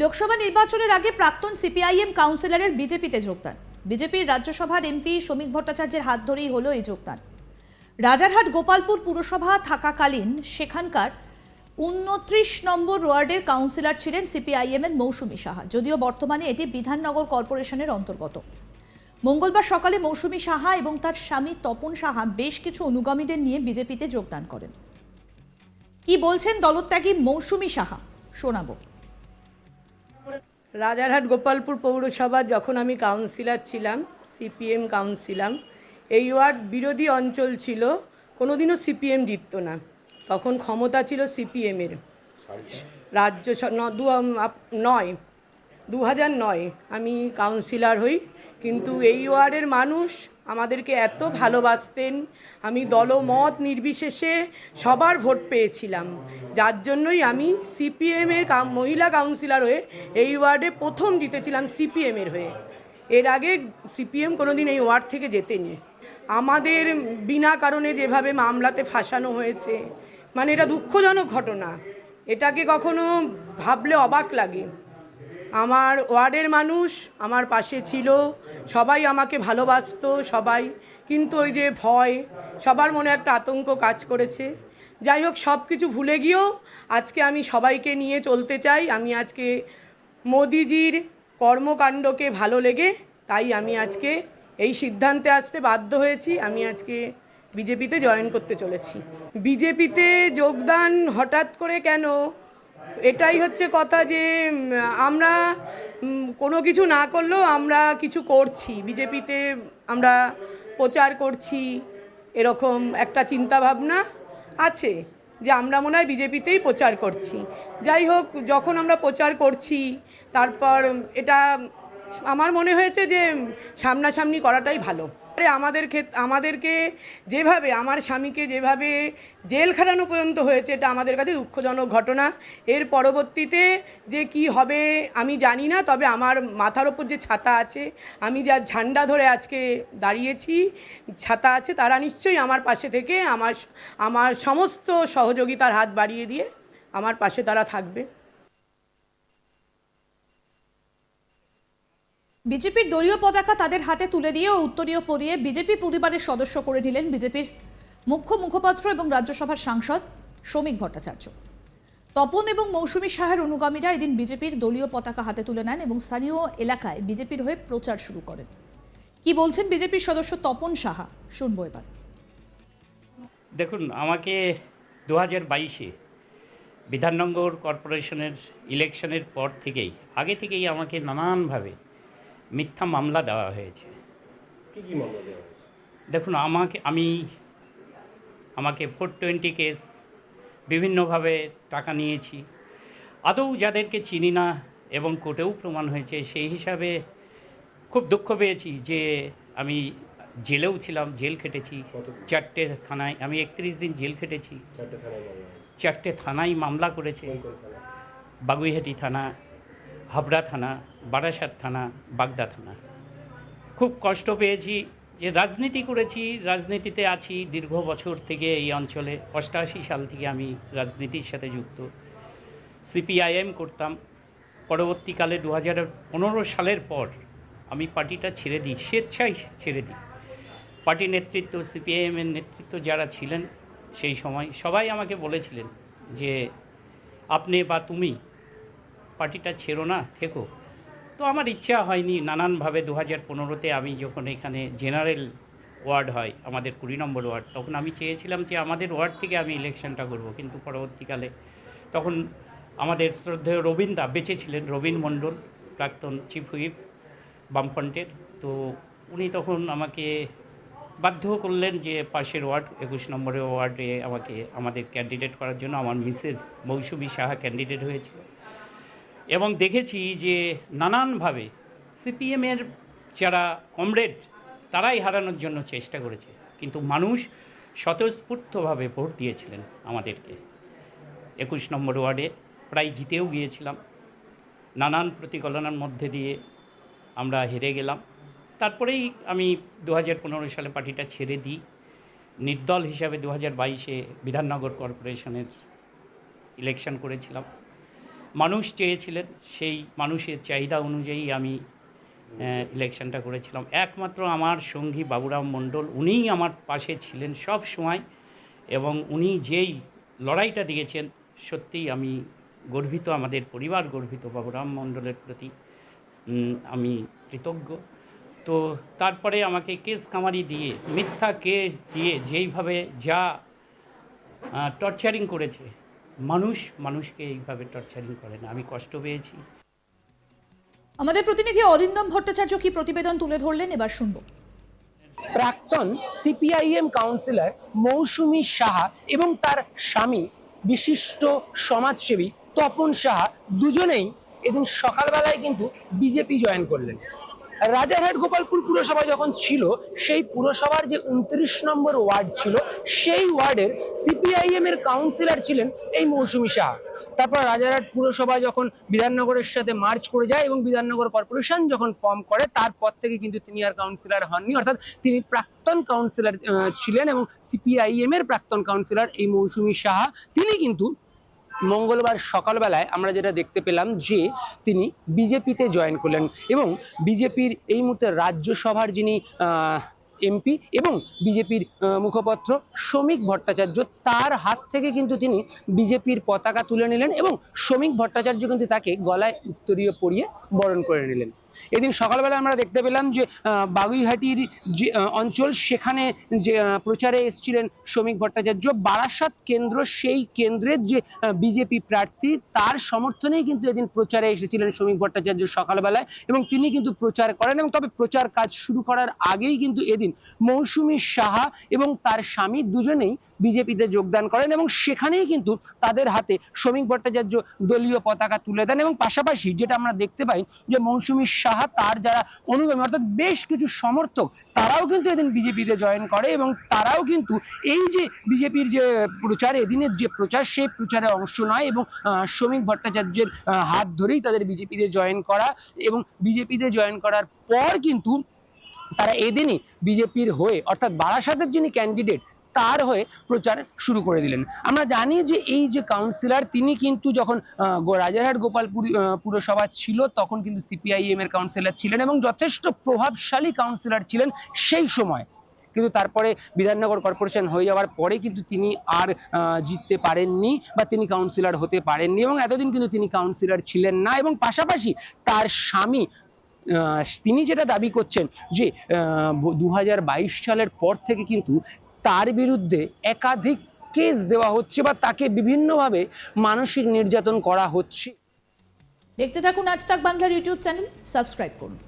লোকসভা নির্বাচনের আগে প্রাক্তন সিপিআইএম কাউন্সিলরের বিজেপিতে যোগদান। বিজেপির রাজ্যসভার এমপি শ্রমিক ভট্টাচার্যের হাত ধরেই হলো এই যোগদান। রাজারহাট গোপালপুর পুরসভা থাকাকালীন সেখানকার উনত্রিশ নম্বর ওয়ার্ডের কাউন্সিলর ছিলেন সিপিআইএম এর মৌসুমী সাহা, যদিও বর্তমানে এটি বিধাননগর কর্পোরেশনের অন্তর্গত। মঙ্গলবার সকালে মৌসুমি সাহা এবং তার স্বামী তপন সাহা বেশ কিছু অনুগামীদের নিয়ে বিজেপিতে যোগদান করেন। কি বলছেন দলত্যাগী মৌসুমি সাহা? শোনাবো। রাজারহাট গোপালপুর পৌরসভা যখন আমি কাউন্সিলার ছিলাম সিপিএম কাউন্সিলাম এই ওয়ার্ড বিরোধী অঞ্চল ছিল, কোনোদিনও সিপিএম জিতত না। তখন ক্ষমতা ছিল সিপিএমের রাজ্য দু নয়, দু হাজার নয় আমি কাউন্সিলার হই। কিন্তু এই ওয়ার্ডের মানুষ আমাদেরকে এত ভালোবাসতেন। আমি দলমত নির্বিশেষে সবার ভোট পেয়েছিলাম। যার জন্যই আমি সিপিএমের মহিলা কাউন্সিলর হয়ে এই ওয়ার্ডে প্রথম জিতেছিলাম সিপিএমের হয়ে। এর আগে সিপিএম কোনোদিন এই ওয়ার্ড থেকে জেতেনি। আমাদের বিনা কারণে যেভাবে মামলাতে ফাঁসানো হয়েছে মানে এটা দুঃখজনক ঘটনা। এটাকে কখনো ভাবলে অবাক লাগে। আমার ওয়ার্ডের মানুষ আমার পাশে ছিল, সবাই আমাকে ভালোবাসত, সবাই। কিন্তু ওই যে ভয়, সবার মনে একটা আতঙ্ক কাজ করেছে। যাই হোক সব কিছু ভুলে গিয়েও আজকে আমি সবাইকে নিয়ে চলতে চাই। আমি আজকে মোদিজির কর্মকাণ্ডকে ভালো লেগে, তাই আমি আজকে এই সিদ্ধান্তে আসতে বাধ্য হয়েছি। আমি আজকে বিজেপিতে জয়েন করতে চলেছি। বিজেপিতে যোগদান হঠাৎ করে কেন? এটাই হচ্ছে কথা যে আমরা কোনো কিছু না করলেও আমরা কিছু করছি। বিজেপিতে আমরা প্রচার করছি, এরকম একটা চিন্তাভাবনা আছে যে আমরা মনে হয় বিজেপিতেই প্রচার করছি। যাই হোক, যখন আমরা প্রচার করছি, তারপর এটা আমার মনে হয়েছে যে সামনাসামনি করাটাই ভালো। আমাদের ক্ষেত, আমাদেরকে যেভাবে, আমার স্বামীকে যেভাবে জেল খাটানো পর্যন্ত হয়েছে, এটা আমাদের কাছে দুঃখজনক ঘটনা। এর পরবর্তীতে যে কি হবে আমি জানি না, তবে আমার মাথার ওপর যে ছাতা আছে, আমি যা ঝান্ডা ধরে আজকে দাঁড়িয়েছি, ছাতা আছে, তারা নিশ্চয়ই আমার পাশে থেকে আমার আমার সমস্ত সহযোগিতার হাত বাড়িয়ে দিয়ে আমার পাশে তারা থাকবে। বিজেপির দলীয় পতাকা তাদের হাতে তুলে দিয়ে উত্তরীয় পরিয়ে বিজেপি পরিবারের সদস্য করে নিলেন বিজেপির মুখ্য মুখপাত্র এবং রাজ্যসভার সাংসদ শ্রমিক ভট্টাচার্য। তপন এবং মৌসুমী সাহার অনুগামীরা এদিন বিজেপির দলীয় পতাকা হাতে তুলে নেন এবং স্থানীয় এলাকায় বিজেপির হয়ে প্রচার শুরু করেন। কি বলছেন বিজেপির সদস্য তপন সাহা? শুনব এবার। দেখুন, আমাকে দু হাজার বাইশে বিধাননগর কর্পোরেশনের ইলেকশনের পর থেকেই, আগে থেকেই আমাকে নানানভাবে মিথ্যা মামলা দেওয়া হয়েছে। কি কি মামলা দেওয়া হয়েছে? দেখুন আমাকে আমি আমাকে ফোর টোয়েন্টি কেস বিভিন্নভাবে টাকা নিয়েছি। আদৌ যাদেরকে চিনি না এবং কোর্টেও প্রমাণ হয়েছে সেই হিসাবে খুব দুঃখ পেয়েছি যে আমি জেলেও ছিলাম জেল খেটেছি। চারটে থানায় আমি একত্রিশ দিন জেল খেটেছি। চারটে থানায় মামলা করেছে। বাগুইহাটি থানা হাবড়া থানা, বারাসাত থানা, বাগদা থানা। খুব কষ্ট পেয়েছি যে রাজনীতি করেছি, রাজনীতিতে আছি দীর্ঘ বছর থেকে এই অঞ্চলে। অষ্টাশি সাল থেকে আমি রাজনীতির সাথে যুক্ত। সিপিআইএম করতাম। পরবর্তীকালে দু পনেরো সালের পর আমি পার্টিটা ছেড়ে দিই, স্বেচ্ছায় ছেড়ে দিই। পার্টি নেতৃত্ব, সিপিআইএমের নেতৃত্ব যারা ছিলেন সেই সময় সবাই আমাকে বলেছিলেন যে, আপনি বা তুমি পার্টিটা ছেড়ো না, থেকো। তো আমার ইচ্ছা হয়নি নানানভাবে দু হাজার পনেরোতে আমি যখন এখানে জেনারেল ওয়ার্ড হয়, আমাদের কুড়ি নম্বর ওয়ার্ড, তখন আমি চেয়েছিলাম যে আমাদের ওয়ার্ড থেকে আমি ইলেকশনটা করব, কিন্তু পরবর্তীকালে তখন আমাদের শ্রদ্ধেয় রবীন দা বেঁচে ছিলেন রবীন মণ্ডল, প্রাক্তন চিফ হুইপ বামফ্রন্টের। তো উনি তখন আমাকে বাধ্য করলেন যে পাশের ওয়ার্ড, একুশ নম্বরের ওয়ার্ডে আমাকে, আমাদের ক্যান্ডিডেট করার জন্য, আমার মিসেস মৌসুমী সাহা ক্যান্ডিডেট হয়েছিল। এবং দেখেছি যে নানানভাবে সিপিএমের যারা কমরেড, তারাই হারানোর জন্য চেষ্টা করেছে। কিন্তু মানুষ স্বতঃস্ফূর্তভাবে ভোট দিয়েছিলেন আমাদেরকে। একুশ নম্বর ওয়ার্ডে প্রায় জিতেও গিয়েছিলাম। নানান প্রতিকলনার মধ্যে দিয়ে আমরা হেরে গেলাম। তারপরেই আমি দু হাজার পনেরো সালে পার্টিটা ছেড়ে দিই। নির্দল হিসাবে দু হাজার বাইশে বিধাননগর কর্পোরেশনের ইলেকশন করেছিলাম। মানুষ চেয়েছিলেন, সেই মানুষের চাহিদা অনুযায়ী আমি ইলেকশনটা করেছিলাম। একমাত্র আমার সঙ্গী বাবুরাম মণ্ডল, উনিই আমার পাশে ছিলেন সব সময় এবং উনি যেই লড়াইটা দিয়েছেন, সত্যিই আমি গর্বিত, আমাদের পরিবার গর্বিত, বাবুরাম মণ্ডলের প্রতি আমি কৃতজ্ঞ। তো তারপরে আমাকে কেস কামারি দিয়ে, মিথ্যা কেস দিয়ে যেইভাবে যা টর্চারিং করেছে মানুষ মানুষকে এইভাবে টর্চারিং করে না। আমি কষ্ট পেয়েছি। আমাদের প্রতিনিধি অরিন্দম ভট্টাচার্য কি প্রতিবেদন তুলে ধরলেন? এবার শুনব। প্রাক্তন সিপিআইএম কাউন্সিলর মৌসুমী সাহা এবং তার স্বামী বিশিষ্ট সমাজসেবী তপন সাহা দুজনেই এদিন সকালবেলায় কিন্তু বিজেপি জয়েন করলেন। রাজারহাট গোপালপুর পুরসভা যখন ছিল, সেই পুরসভার যে উনত্রিশ নম্বর ওয়ার্ড ছিল, সেই ওয়ার্ডের সিপিআইএম এর কাউন্সিলর ছিলেন এই মৌসুমী সাহা তারপর রাজারহাট পুরসভা যখন বিধাননগরের সাথে মার্চ করে যায় এবং বিধাননগর কর্পোরেশন যখন ফর্ম করে, তারপর থেকে কিন্তু তিনি আর কাউন্সিলর হননি। অর্থাৎ তিনি প্রাক্তন কাউন্সিলর ছিলেন এবং সিপিআইএম এর প্রাক্তন কাউন্সিলর এই মৌসুমী সাহা তিনি কিন্তু মঙ্গলবার সকালবেলায় আমরা যেটা দেখতে পেলাম যে তিনি বিজেপিতে জয়েন করলেন এবং বিজেপির এই মুহূর্তে রাজ্যসভার যিনি এমপি এবং বিজেপির মুখপত্র শ্রমিক ভট্টাচার্য, তার হাত থেকে কিন্তু তিনি বিজেপির পতাকা তুলে নিলেন এবং শ্রমিক ভট্টাচার্য কিন্তু তাকে গলায় উত্তরীয় পরিয়ে বরণ করে নিলেন। এদিন সকালবেলা আমরা দেখতে পেলাম যে বাগুইহাটির যে অঞ্চল, সেখানে যে প্রচারে এসেছিলেন শ্রমিক ভট্টাচার্য। বারাসাত কেন্দ্র, সেই কেন্দ্রের যে বিজেপি প্রার্থী, তার সমর্থনেই কিন্তু এদিন প্রচারে এসেছিলেন শ্রমিক ভট্টাচার্য সকালবেলায় এবং তিনি কিন্তু প্রচার করেন এবং তবে প্রচার কাজ শুরু করার আগেই কিন্তু এদিন মৌসুমী সাহা এবং তার স্বামী দুজনেই বিজেপিতে যোগদান করেন এবং সেখানেই কিন্তু তাদের হাতে শ্রমিক ভট্টাচার্য দলীয় পতাকা তুলে দেন এবং পাশাপাশি যেটা আমরা দেখতে পাই যে মৌসুমী সাহা তার যারা অনুগামী, অর্থাৎ বেশ কিছু সমর্থক, তারাও কিন্তু এদিন বিজেপিতে জয়েন করে এবং তারাও কিন্তু এই যে বিজেপির যে প্রচার, এদিনের যে প্রচার, সেই প্রচারে অংশ নয় এবং শ্রমিক ভট্টাচার্যের হাত ধরেই তাদের বিজেপিতে জয়েন করা এবং বিজেপিতে জয়েন করার পর কিন্তু তারা এদিনই বিজেপির হয়ে, অর্থাৎ বারাসাতের যিনি ক্যান্ডিডেট তার হয়ে প্রচার শুরু করে দিলেন। আমরা জানি যে এই যে কাউন্সিলর তিনি কিন্তু যখন রাজারহাট আহ, পুরসভা ছিল তখন কিন্তু সিপিআইএম এর কাউন্সিলর ছিলেন এবং যথেষ্ট প্রভাবশালী কাউন্সিলর ছিলেন সেই সময়। কিন্তু তারপরে বিধাননগর কর্পোরেশন হয়ে যাওয়ার পরে কিন্তু তিনি আর জিততে পারেননি বা তিনি কাউন্সিলর হতে পারেননি এবং এতদিন কিন্তু তিনি কাউন্সিলর ছিলেন না এবং পাশাপাশি তার স্বামী তিনি যেটা দাবি করছেন যে দু হাজার বাইশ সালের পর থেকে কিন্তু তার বিরুদ্ধে একাধিক কেস দেওয়া হচ্ছে বা তাকে বিভিন্নভাবে মানসিক নির্যাতন করা হচ্ছে। দেখতে থাকুন আজ তাক বাংলার ইউটিউব চ্যানেল, সাবস্ক্রাইব করুন।